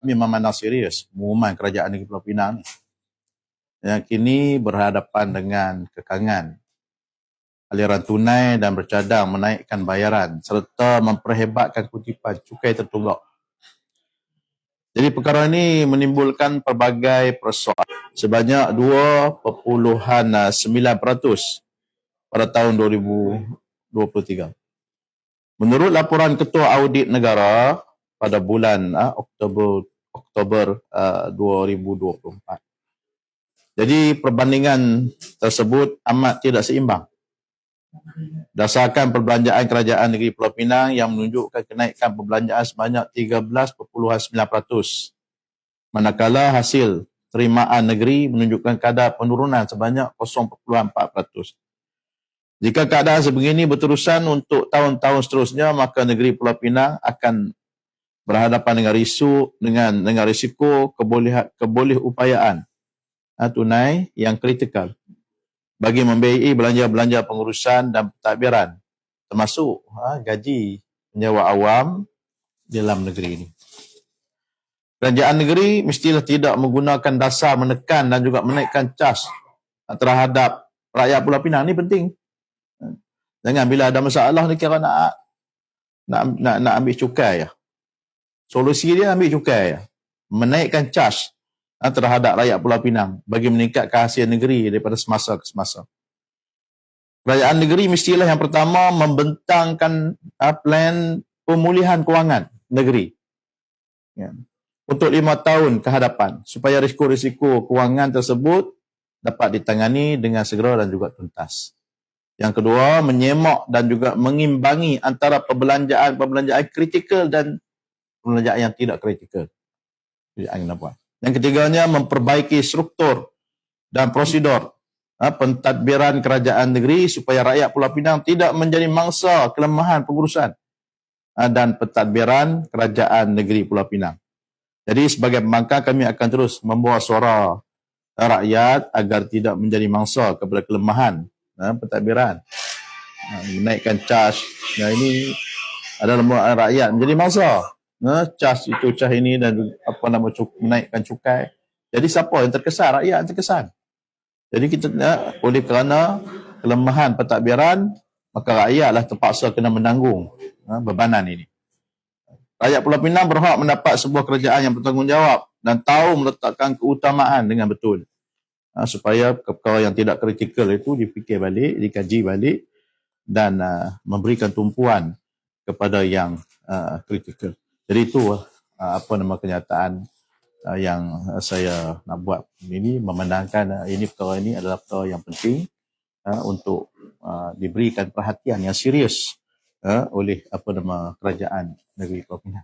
kami memandang serius pengumuman kerajaan negeri Pulau Pinang ni. Yang kini berhadapan dengan kekangan aliran tunai dan bercadang menaikkan bayaran serta memperhebatkan kutipan cukai tertunggak. Jadi perkara ini menimbulkan pelbagai persoalan sebanyak 2.9% pada tahun 2023. Menurut laporan Ketua Audit Negara pada bulan uh, Oktober Oktober uh, 2024. Jadi perbandingan tersebut amat tidak seimbang Dasarkan perbelanjaan kerajaan negeri Pulau Pinang yang menunjukkan kenaikan perbelanjaan sebanyak 13.9%. Manakala hasil terimaan negeri menunjukkan kadar penurunan sebanyak 0.4%. Jika keadaan sebegini berterusan untuk tahun-tahun seterusnya, maka negeri Pulau Pinang akan berhadapan dengan risiko dengan dengan risiko keboleh keboleh upayaan ha, tunai yang kritikal bagi membiayai belanja-belanja pengurusan dan pentadbiran termasuk ha, gaji penyewa awam dalam negeri ini. Kerajaan negeri mestilah tidak menggunakan dasar menekan dan juga menaikkan cas terhadap rakyat Pulau Pinang. Ini penting. Jangan bila ada masalah ni kira nak nak nak, nak ambil cukai ya. Solusi dia ambil cukai. Menaikkan cas Ha, terhadap rakyat Pulau Pinang bagi meningkatkan hasil negeri daripada semasa ke semasa. Kerajaan negeri mestilah yang pertama membentangkan uh, plan pemulihan kewangan negeri. Ya. Untuk lima tahun ke hadapan supaya risiko-risiko kewangan tersebut dapat ditangani dengan segera dan juga tuntas. Yang kedua, menyemak dan juga mengimbangi antara perbelanjaan-perbelanjaan kritikal dan perbelanjaan yang tidak kritikal. Yang nampak. Yang ketiganya memperbaiki struktur dan prosedur ha, pentadbiran kerajaan negeri supaya rakyat Pulau Pinang tidak menjadi mangsa kelemahan pengurusan ha, dan pentadbiran kerajaan negeri Pulau Pinang. Jadi sebagai pembangkang kami akan terus membawa suara rakyat agar tidak menjadi mangsa kepada kelemahan ha, pentadbiran. Ha, menaikkan cas. Nah ini adalah rakyat menjadi mangsa uh, cas itu cas ini dan apa nama cuk, menaikkan cukai. Jadi siapa yang terkesan? Rakyat yang terkesan. Jadi kita uh, oleh kerana kelemahan pentadbiran, maka rakyatlah terpaksa kena menanggung uh, bebanan ini. Rakyat Pulau Pinang berhak mendapat sebuah kerajaan yang bertanggungjawab dan tahu meletakkan keutamaan dengan betul. Uh, supaya perkara yang tidak kritikal itu dipikir balik, dikaji balik dan uh, memberikan tumpuan kepada yang uh, kritikal. Jadi itu uh, apa nama kenyataan uh, yang saya nak buat ini memandangkan uh, ini perkara ini adalah perkara yang penting untuk diberikan perhatian yang serius oleh apa nama kerajaan negeri Kuala